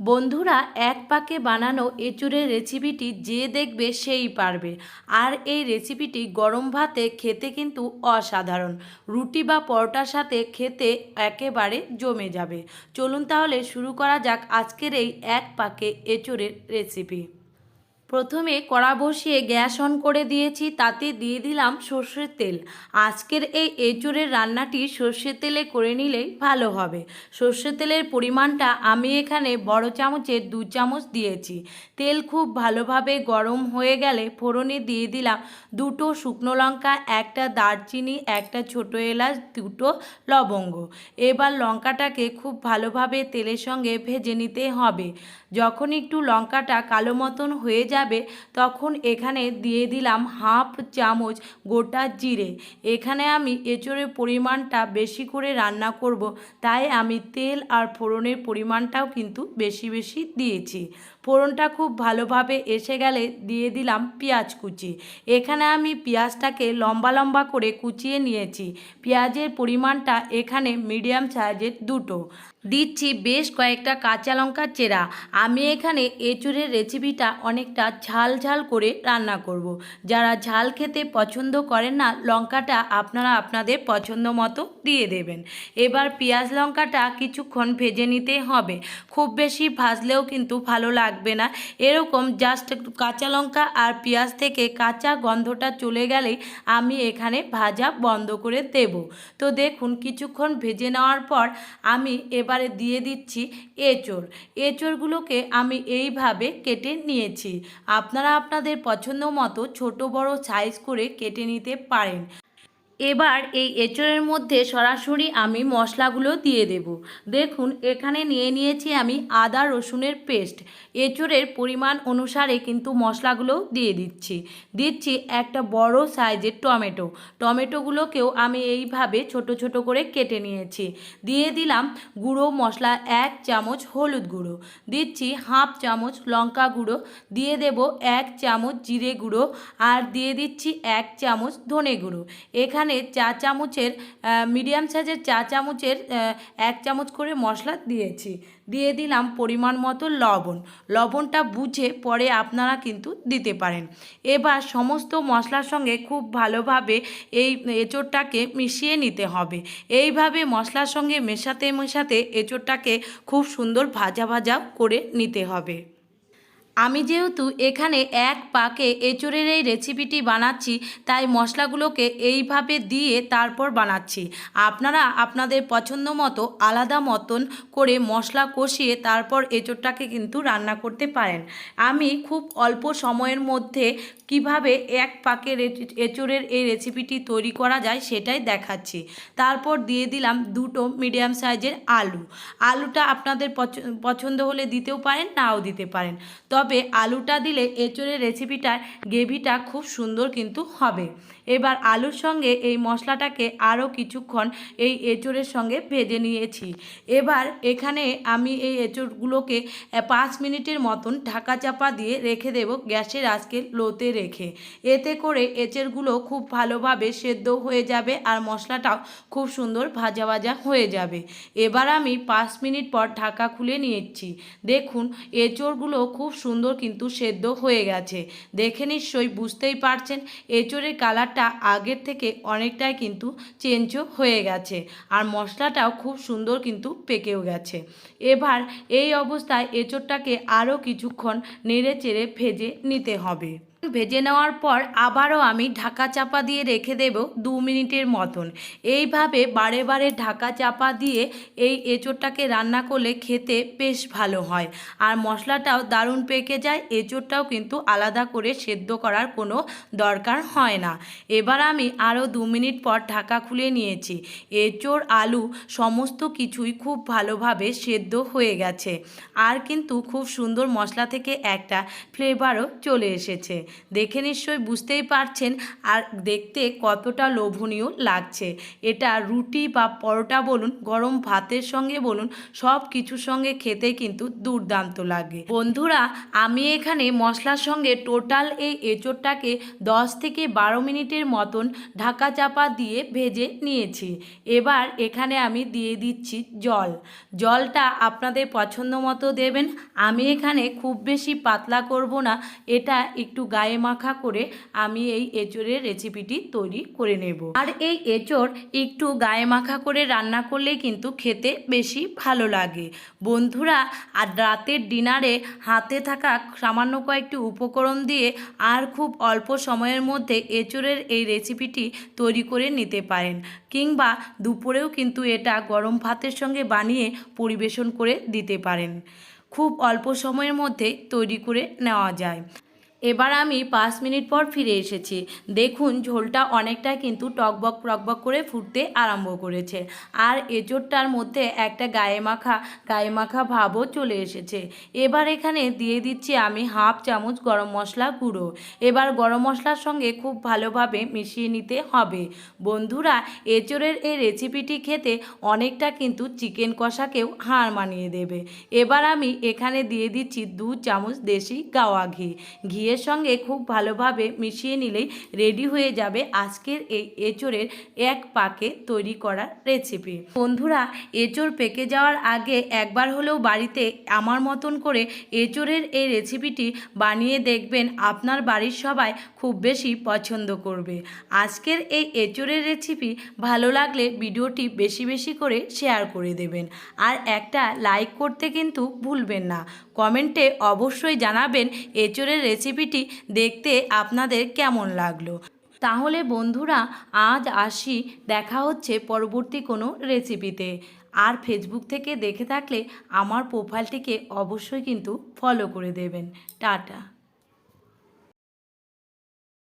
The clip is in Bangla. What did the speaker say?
বন্ধুরা, এক পাকে বানানো এঁচুড়ের রেসিপিটি যে দেখবে সেই পারবে। আর এই রেসিপিটি গরম ভাতে খেতে কিন্তু অসাধারণ। রুটি বা পরোটার সাথে খেতে একেবারে জমে যাবে। চলুন তাহলে শুরু করা যাক আজকের এই এক পাকে এঁচুড়ের রেসিপি। প্রথমে কড়া বসিয়ে গ্যাস অন করে দিয়েছি, তাতে দিয়ে দিলাম সর্ষের তেল। আজকের এই এঁচুড়ের রান্নাটি সর্ষের তেলে করে নিলেই ভালো হবে। সর্ষের তেলের পরিমাণটা আমি এখানে বড় চামচের দু চামচ দিয়েছি। তেল খুব ভালোভাবে গরম হয়ে গেলে ফোড়নে দিয়ে দিলাম দুটো শুকনো লঙ্কা, একটা দারচিনি, একটা ছোটো এলাচ, দুটো লবঙ্গ। এবার লঙ্কাটাকে খুব ভালোভাবে তেলের সঙ্গে ভেজে নিতে হবে। যখন একটু লঙ্কাটা কালো মতন হয়ে যাবে, তখন এখানে দিয়ে দিলাম হাফ চামচ গোটা জিরে। এখানে আমি এঁচড়ের পরিমাণটা বেশি করে রান্না করব, তাই আমি তেল আর ফোড়নের পরিমাণটাও কিন্তু বেশি বেশি দিয়েছি। ফোড়নটা খুব ভালোভাবে এসে গেলে দিয়ে দিলাম পেঁয়াজ কুচি। এখানে আমি পেঁয়াজটাকে লম্বা লম্বা করে কুচিয়ে নিয়েছি। পেঁয়াজের পরিমাণটা এখানে মিডিয়াম সাইজের দুটো। দিচ্ছি বেশ কয়েকটা কাঁচা লঙ্কা চেরা। আমি এখানে এঁচুড়ের রেসিপিটা অনেকটা ঝাল ঝাল করে রান্না করব। যারা ঝাল খেতে পছন্দ করেন না, লঙ্কাটা আপনারা আপনাদের পছন্দ মতো দিয়ে দেবেন। এবার পেঁয়াজ লঙ্কাটা কিছুক্ষণ ভেজে নিতে হবে। খুব বেশি ভাজলেও কিন্তু ভালো লাগবে না। এরকম জাস্ট একটু কাঁচা লঙ্কা আর পেঁয়াজ থেকে কাঁচা গন্ধটা চলে গেলেই আমি এখানে ভাজা বন্ধ করে দেব। তো দেখুন, কিছুক্ষণ ভেজে নেওয়ার পর আমি এবারে দিয়ে দিচ্ছি এঁচড়। এঁচড়গুলোকে আমি এইভাবে কেটে নিয়েছি। আপনারা আপনাদের পছন্দ মতো ছোট বড় সাইজ করে কেটে নিতে পারেন। এবার এই এঁচড়ের মধ্যে সরাসরি আমি মশলাগুলো দিয়ে দেব। দেখুন, এখানে নিয়ে নিয়েছি আমি আদা রসুনের পেস্ট। এঁচড়ের পরিমাণ অনুসারে কিন্তু মশলাগুলো দিয়ে দিচ্ছি। দিচ্ছি একটা বড় সাইজের টমেটো। টমেটোগুলোকেও আমি এইভাবে ছোট ছোট করে কেটে নিয়েছি। দিয়ে দিলাম গুঁড়ো মশলা এক চামচ হলুদ গুঁড়ো। দিচ্ছি হাফ চামচ লঙ্কা গুঁড়ো। দিয়ে দেব এক চামচ জিরে গুঁড়ো। আর দিয়ে দিচ্ছি এক চামচ ধনে গুঁড়ো। এখানে চা চামচের মিডিয়াম সাইজের চা চামচের এক চামচ করে মশলা দিয়েছি। দিয়ে দিলাম পরিমাণ মতো লবণ। লবণটা বুঝে পরে আপনারা কিন্তু দিতে পারেন। এবার সমস্ত মশলার সঙ্গে খুব ভালোভাবে এই এঁচোড়টাকে মিশিয়ে নিতে হবে। এইভাবে মশলার সঙ্গে মেশাতে মেশাতে এঁচোড়টাকে খুব সুন্দর ভাজা ভাজা করে নিতে হবে। আমি যেহেতু এখানে এক পাকে এঁচড়ের এই রেসিপিটি বানাচ্ছি, তাই মশলাগুলোকে এইভাবে দিয়ে তারপর বানাচ্ছি। আপনারা আপনাদের পছন্দ মতো আলাদা মতন করে মশলা কষিয়ে তারপর এঁচড়টাকে কিন্তু রান্না করতে পারেন। আমি খুব অল্প সময়ের মধ্যে কীভাবে এক পাকে এঁচড়ের এই রেসিপিটি তৈরি করা যায় সেটাই দেখাচ্ছি। তারপর দিয়ে দিলাম দুটো মিডিয়াম সাইজের আলু। আলুটা আপনাদের পছন্দ হলে দিতেও পারেন, নাও দিতে পারেন। তবে আলুটা দিলে এঁচড়ের রেসিপিটার গ্রেভিটা খুব সুন্দর কিন্তু হবে। এবার আলুর সঙ্গে এই মশলাটাকে আরও কিছুক্ষণ এই এঁচড়ের সঙ্গে ভেজে নিয়েছি। এবার এখানে আমি এই এঁচড়গুলোকে পাঁচ মিনিটের মতন ঢাকা চাপা দিয়ে রেখে দেব গ্যাসের আজকে লোতে রেখে। এতে করে এঁচড়গুলো খুব ভালোভাবে সেদ্ধ হয়ে যাবে আর মশলাটাও খুব সুন্দর ভাজা ভাজা হয়ে যাবে। এবার আমি পাঁচ মিনিট পর ঢাকা খুলে নিয়েছি। দেখুন, এঁচড়গুলো খুব সুন্দর কিন্তু সেদ্ধ হয়ে গেছে। দেখে নিশ্চয়ই বুঝতেই পারছেন, এঁচড়ের কালারটা আগের থেকে অনেকটাই কিন্তু চেঞ্জও হয়ে গেছে আর মশলাটাও খুব সুন্দর কিন্তু পেকেও গেছে। এবার এই অবস্থায় এঁচড়টাকে আরও কিছুক্ষণ নেড়ে চেড়ে ভেজে নিতে হবে। ভেজে নেওয়ার পর আবারও আমি ঢাকা চাপা দিয়ে রেখে দেব দু মিনিটের মতন। এইভাবে বারে বারে ঢাকা চাপা দিয়ে এই এঁচোড়টাকে রান্না করলে খেতে বেশ ভালো হয়। আর মশলাটাও দারুণ পেকে যায়, এঁচোড়টাও কিন্তু আলাদা করে সেদ্ধ করার কোনো দরকার হয় না। এবার আমি আরও দু মিনিট পর ঢাকা খুলে নিয়েছি। এঁচোড়, আলু সমস্ত কিছুই খুব ভালোভাবে সেদ্ধ হয়ে গেছে। আর কিন্তু খুব সুন্দর মশলা থেকে একটা ফ্লেভারও চলে এসেছে। দেখে নিশ্চয়ই বুঝতেই পারছেন আর দেখতে কতটা লোভনীয় লাগছে। এটা রুটি বা পরোটা বলুন, গরম ভাতের সঙ্গে বলুন, সব কিছুর সঙ্গে খেতে কিন্তু দুর্দান্ত লাগে। বন্ধুরা, আমি এখানে মশলার সঙ্গে টোটাল এই এঁচোড়টাকে দশ থেকে বারো মিনিটের মতন ঢাকা চাপা দিয়ে ভেজে নিয়েছি। এবার এখানে আমি দিয়ে দিচ্ছি জল। জলটা আপনাদের পছন্দ মতো দেবেন। আমি এখানে খুব বেশি পাতলা করব না। এটা একটু গায়ে মাখা করে আমি এই এঁচোড়ের রেসিপিটি তৈরি করে নেব। আর এই এঁচোড় একটু গায়ে মাখা করে রান্না করলে কিন্তু খেতে বেশি ভালো লাগে। বন্ধুরা, আর রাতের ডিনারে হাতে থাকা সামান্য কয়েকটি উপকরণ দিয়ে আর খুব অল্প সময়ের মধ্যে এঁচোড়ের এই রেসিপিটি তৈরি করে নিতে পারেন। কিংবা দুপুরেও কিন্তু এটা গরম ভাতের সঙ্গে বানিয়ে পরিবেশন করে দিতে পারেন। খুব অল্প সময়ের মধ্যে তৈরি করে নেওয়া যায়। এবার আমি পাঁচ মিনিট পর ফিরে এসেছি। দেখুন, ঝোলটা অনেকটা কিন্তু টকবক টকবক করে ফুটতে আরম্ভ করেছে। আর এঁচোড়টার মধ্যে একটা গায়ে মাখা গায়ে মাখা ভাবও চলে এসেছে। এবার এখানে দিয়ে দিচ্ছি আমি হাফ চামচ গরম মশলা গুঁড়ো। এবার গরম মশলার সঙ্গে খুব ভালোভাবে মিশিয়ে নিতে হবে। বন্ধুরা, এঁচোড়ের এই রেসিপিটি খেতে অনেকটা কিন্তু চিকেন কষাকেও হার মানিয়ে দেবে। এবার আমি এখানে দিয়ে দিচ্ছি দু চামচ দেশি গাওয়া ঘি। ঘি ঘিয়ের সঙ্গে খুব ভালোভাবে মিশিয়ে নিলেই রেডি হয়ে যাবে আজকের এই এঁচোড়ের এক পাকে তৈরি করা রেসিপি। বন্ধুরা, এঁচোড় পেকে যাওয়ার আগে একবার হলেও বাড়িতে আমার মতন করে এঁচোড়ের এই রেসিপিটি বানিয়ে দেখবেন আপনার বাড়ির সবাই খুব বেশি পছন্দ করবে। আজকের এই এঁচোড়ের রেসিপি ভালো লাগলে ভিডিওটি বেশি বেশি করে শেয়ার করে দেবেন। আর একটা লাইক করতে কিন্তু ভুলবেন না। কমেন্টে অবশ্যই জানাবেন এঁচোড়ের রেসিপিটি দেখতে আপনাদের কেমন লাগল। তাহলে বন্ধুরা, আজ আসি, দেখা হচ্ছে পরবর্তী কোনো রেসিপিতে। আর ফেসবুক থেকে দেখে থাকলে আমার প্রোফাইলটিকে অবশ্যই কিন্তু ফলো করে দেবেন। টাটা।